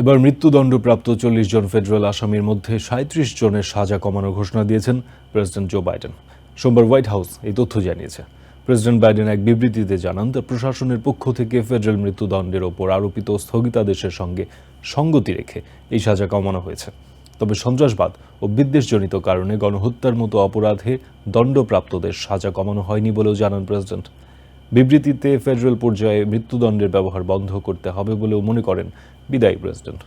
এবার মৃত্যুদণ্ডপ্রাপ্ত চল্লিশ জন ফেডারেল আসামির মধ্যে সাঁত্রিশ জনের সাজা কমানোর ঘোষণা দিয়েছেন প্রেসিডেন্ট জো বাইডেন। সোমবার হোয়াইট হাউস এই তথ্য জানিয়েছে। প্রেসিডেন্ট বাইডেন এক বিবৃতিতে জানান, তার প্রশাসনের পক্ষ থেকে ফেডারেল মৃত্যুদণ্ডের ওপর আরোপিত স্থগিতাদেশের সঙ্গে সঙ্গতি রেখে এই সাজা কমানো হয়েছে। তবে সন্ত্রাসবাদ ও বিদ্বেষজনিত কারণে গণহত্যার মতো অপরাধে দণ্ডপ্রাপ্তদের সাজা কমানো হয়নি বলেও জানান প্রেসিডেন্ট। বিবৃতিতে ফেডারেল পর্যায়ে মৃত্যুদণ্ডের ব্যবহার বন্ধ করতে হবে বলেও মনে করেন বিদায়ী প্রেসিডেন্ট।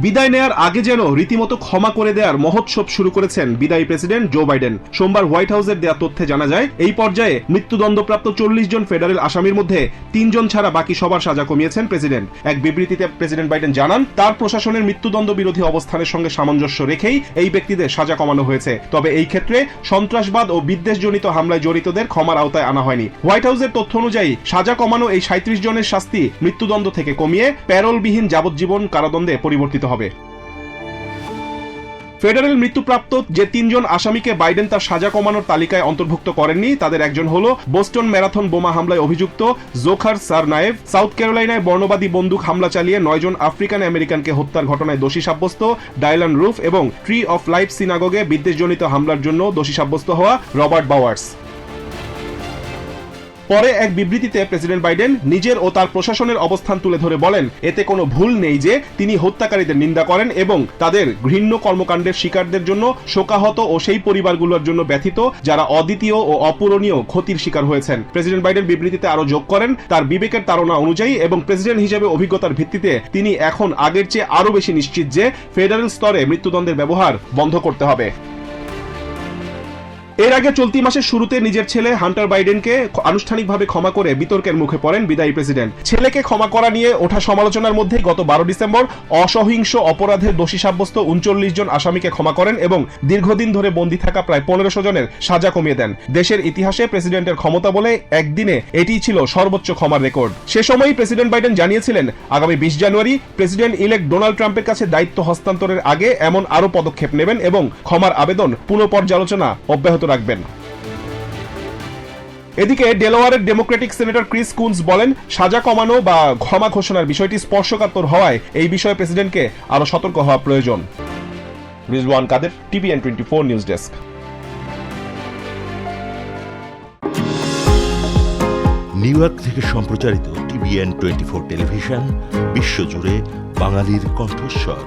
বিদায় নেয়ার আগে যেন রীতিমতো ক্ষমা করে দেওয়ার মহোৎসব শুরু করেছেন বিদায়ী প্রেসিডেন্ট জো বাইডেন। সোমবার হোয়াইট হাউসের দেয়া তথ্যে জানা যায়, এই পর্যায়ে মৃত্যুদণ্ডপ্রাপ্ত চল্লিশ জন ফেডারেল আসামির মধ্যে তিনজন ছাড়া বাকি সবার সাজা কমিয়েছেন প্রেসিডেন্ট। এক বিবৃতিতে প্রেসিডেন্ট বাইডেন জানান, তার প্রশাসনের মৃত্যুদণ্ড বিরোধী অবস্থানের সঙ্গে সামঞ্জস্য রেখেই এই ব্যক্তিদের সাজা কমানো হয়েছে। তবে এই ক্ষেত্রে সন্ত্রাসবাদ ও বিদ্বেষজনিত হামলায় জড়িতদের ক্ষমার আওতায় আনা হয়নি। হোয়াইট হাউসের তথ্য অনুযায়ী, সাজা কমানো এই সাঁত্রিশ জনের শাস্তি মৃত্যুদণ্ড থেকে কমিয়ে প্যারোলবিহীন যাবজ্জীবন কারাদণ্ডে পরিবর্তিত হবে। ফেডারেল মৃত্যুপ্রাপ্ত যে তিনজন আসামিকে বাইডেন তার সাজা কমানোর তালিকায় অন্তর্ভুক্ত করেননি, তাদের একজন হল বোস্টন ম্যারাথন বোমা হামলায় অভিযুক্ত জোখার সারনায়েভ, সাউথ ক্যারোলাইনায় বর্ণবাদী বন্দুক হামলা চালিয়ে নয়জন আফ্রিকান আমেরিকানকে হত্যার ঘটনায় দোষী সাব্যস্ত ডায়লান রুফ এবং ট্রি অফ লাইফ সিনাগোগে বিদ্বেষজনিত হামলার জন্য দোষী সাব্যস্ত হওয়া রবার্ট বাওয়ার্স। পরে এক বিবৃতিতে প্রেসিডেন্ট বাইডেন নিজের ও তার প্রশাসনের অবস্থান তুলে ধরে বলেন, এতে কোনো ভুল নেই যে তিনি হত্যাকারীদের নিন্দা করেন এবং তাদের ঘৃণ্য কর্মকাণ্ডের শিকারদের জন্য শোকাহত ও সেই পরিবারগুলোর জন্য ব্যথিত যারা অদ্বিতীয় ও অপূরণীয় ক্ষতির শিকার হয়েছেন। প্রেসিডেন্ট বাইডেন বিবৃতিতে আরও যোগ করেন, তার বিবেকের তাড়না অনুযায়ী এবং প্রেসিডেন্ট হিসেবে অভিজ্ঞতার ভিত্তিতে তিনি এখন আগের চেয়ে আরও বেশি নিশ্চিত যে ফেডারেল স্তরে মৃত্যুদণ্ডের ব্যবহার বন্ধ করতে হবে। এর আগে চলতি মাসের শুরুতে নিজের ছেলে হান্টার বাইডেনকে আনুষ্ঠানিকভাবে ক্ষমা করে বিতর্কের মুখে পড়েন বিদায়ী প্রেসিডেন্ট। ছেলেকে ক্ষমা করা নিয়ে ওঠা সমালোচনার মধ্যে গত বারো ডিসেম্বর অসহিংস অপরাধের দোষী সাব্যস্ত উনচল্লিশ জন আসামিকে ক্ষমা করেন এবং দীর্ঘদিন ধরে বন্দী থাকা প্রায় পনেরোশো জনের সাজা কমিয়ে দেন। দেশের ইতিহাসে প্রেসিডেন্টের ক্ষমতা বলে একদিনে এটিই ছিল সর্বোচ্চ ক্ষমার রেকর্ড। সে সময়ই প্রেসিডেন্ট বাইডেন জানিয়েছিলেন, আগামী বিশ জানুয়ারি প্রেসিডেন্ট ইলেক্ট ডোনাল্ড ট্রাম্পের কাছে দায়িত্ব হস্তান্তরের আগে এমন আরও পদক্ষেপ নেবেন এবং ক্ষমার আবেদন পুনঃপর্যালোচনা অব্যাহত রাখবেন। এদিকে ডেলোয়ারের ডেমোক্রেটিক সেনেটর ক্রিস কুন্স বলেন, সাজা কমানো বা ক্ষমা ঘোষণার বিষয়টি স্পর্শকাতর হওয়ায় এই বিষয়ে প্রেসিডেন্টকে আরও সতর্ক হওয়া প্রয়োজন। Rizwan Kader, TVN twenty four news desk. New York থেকে সম্প্রচারিত টিভিএন টোয়েন্টি ফোর টেলিভিশন, বিশ্বজুড়ে বাঙালির কণ্ঠস্বর।